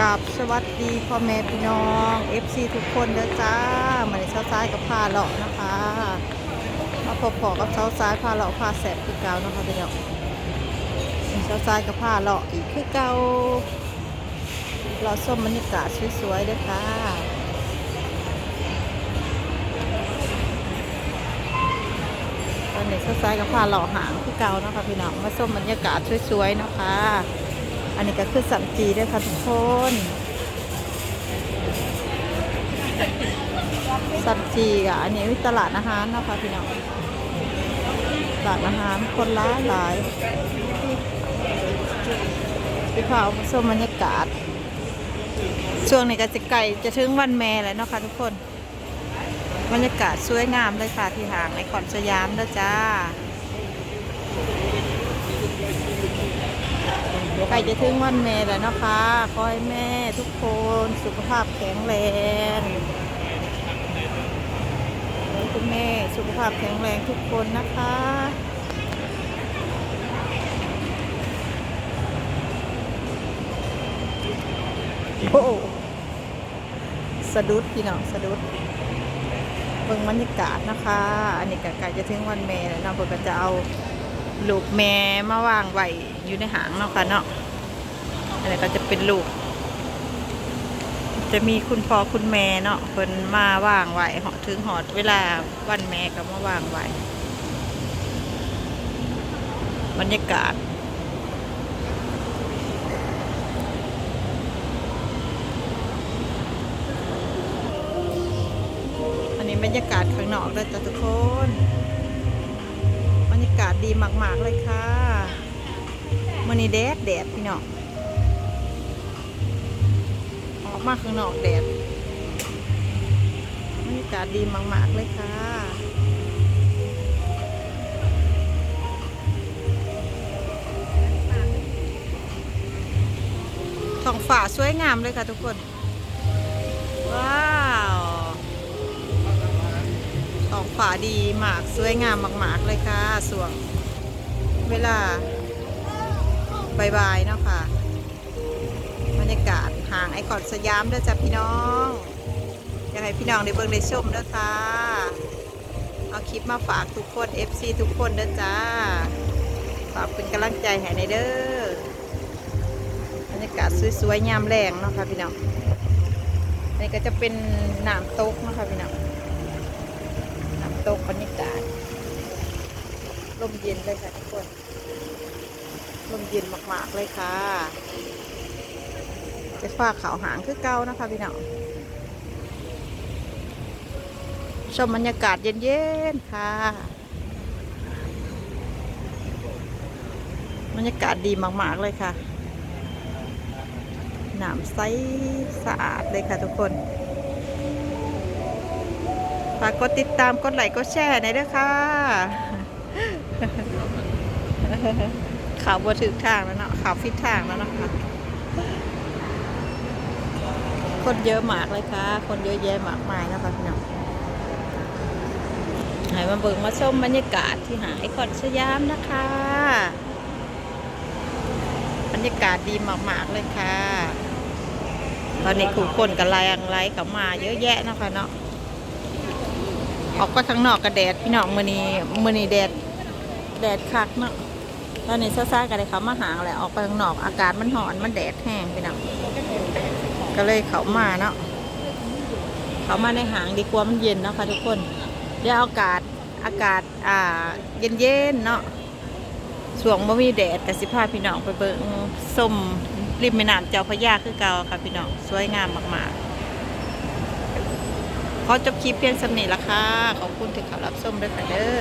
กับสวัสดีพ่อแม่พี่น้อง FC ทุกคนเด้อจ้ามาในเช้าซ้ายกับพาเลาะนะคะ มาพบพอกับเช้าซ้ายพาเลาะพาแสบคือเก่านะคะพี่น้องเช้าซ้ายกับพาเลาะอีกคือเก่าเราส้มบรรยากาศสวยๆเด้อค่ะตอนนี้เช้าซ้ายกับพาเลาะหางคือเก่านะคะพี่น้องมาส้มบรรยากาศสวยๆนะคะ อันนี้ก็คือสัมจีด้วยค่ะทุกคนสัมจีอะอันนี้วิตลาดอาหารนะคะพี่น้องตลาดอาหารคนร้าหลายพี่ขาวชมบรรยากาศ ช่วงนี้ก็จะไก่จะถึงวันแม่แล้วเนาะค่ะทุกคน บรรยากาศสวยงามเลยค่ะที่หางไอคอนสยามนะจ้า ใกล้จะถึงวันแม่แล้วนะคะขอให้แม่ทุกคนสุขภาพแข็งแรงขอให้คุณแม่สุขภาพแข็งแรงทุกคนนะคะโอ้สะดุดพี่น้องสะดุดเบิ่งบรรยากาศนะคะ อันนี้ก็ใกล้จะถึงวันแม่แล้วเนาะเพิ่นก็จะเอาลูกแม่มาวางไว้ อยู่ในหางเนาะค่ะเนาะอันนี้ก็จะเป็นลูก จะมีคุณพ่อคุณแม่เนาะเพิ่นมาวางไว้หอถึงหอดเวลาวันแม่ก็มาวางไว้บรรยากาศอันนี้บรรยากาศข้างนอกเลยจ้ะทุกคน บรรยากาศดีมาก ๆ เลยค่ะ มันนี้แดดแดดพี่น้องออกมาข้างนอกแดดบรรยากาศดีมากๆเลยค่ะท้องฟ้าสวยงามเลยค่ะทุกคน ว้าวท้องฟ้าดีมาก สวยงามมาก ๆ เลยค่ะ ส่วงเวลา บายๆเนาะค่ะบรรยากาศห่างไอคอนสยามเด้อจ้ะพี่น้องอยากให้พี่น้องได้เบิ่งได้ชมเด้อค่ะเอาคลิปมาฝากทุกคน FC ทุกคนเด้อจ้าฝากเป็นกำลังใจให้ในเด้อบรรยากาศสวยๆยามแรงเนาะค่ะพี่น้องนนี้ก็จะเป็นน้ำตกเนาะคะพี่น้องน้ำตกบรรยากาศลมเย็นเลยค่ะทุกคน ลมเย็นมากๆเลยค่ะจะฟ้าขาวหางคือเก่านะคะพี่น้องชมบรรยากาศเย็นๆค่ะ บรรยากาศดีมากๆเลยค่ะน้ำใสสะอาดเลยค่ะทุกคนฝากกดติดตามกดไลค์กดแชร์หน่อยด้วยค่ะ ขาวบัวถึกทางแล้วเนาะขาวฟิตทางแล้วเนาะค่ะคนเยอะมากเลยค่ะ คนเยอะแยะมากมายนะคะพี่น้องให้มาเบิ่งมาชมบรรยากาศที่หาดไอคอนสยามนะคะ บรรยากาศดีมากๆเลยค่ะ ตอนนี้ขู่คนกับลายอังไลเขามาเยอะแยะนะคะเนาะ ออกไปข้างนอกกับแดดพี่น้องมือนีมือนีแดด แดดคักเนาะ ตอนนี้ซ่าๆกันเลยเขามาหางแหละออกไปข้างนอก อากาศมันหอนมันแดดแห้งพี่น้องก็เลยเขามาเนาะเขามาในหางดีกว่ามันเย็นนะคะทุกคนเดี๋ยวอากาศอากาศอ่าเย็นๆเนาะช่วงบ่มีแดดกับสิพาพี่น้องไปเบิ่งส้มริมแม่น้ำเจ้าพระยาคือเก่าค่ะพี่น้องสวยงามมากๆขอจบคลิปเพียงสำนี้ละค่ะขอบคุณที่เขารับชมด้วยค่ะเด้อ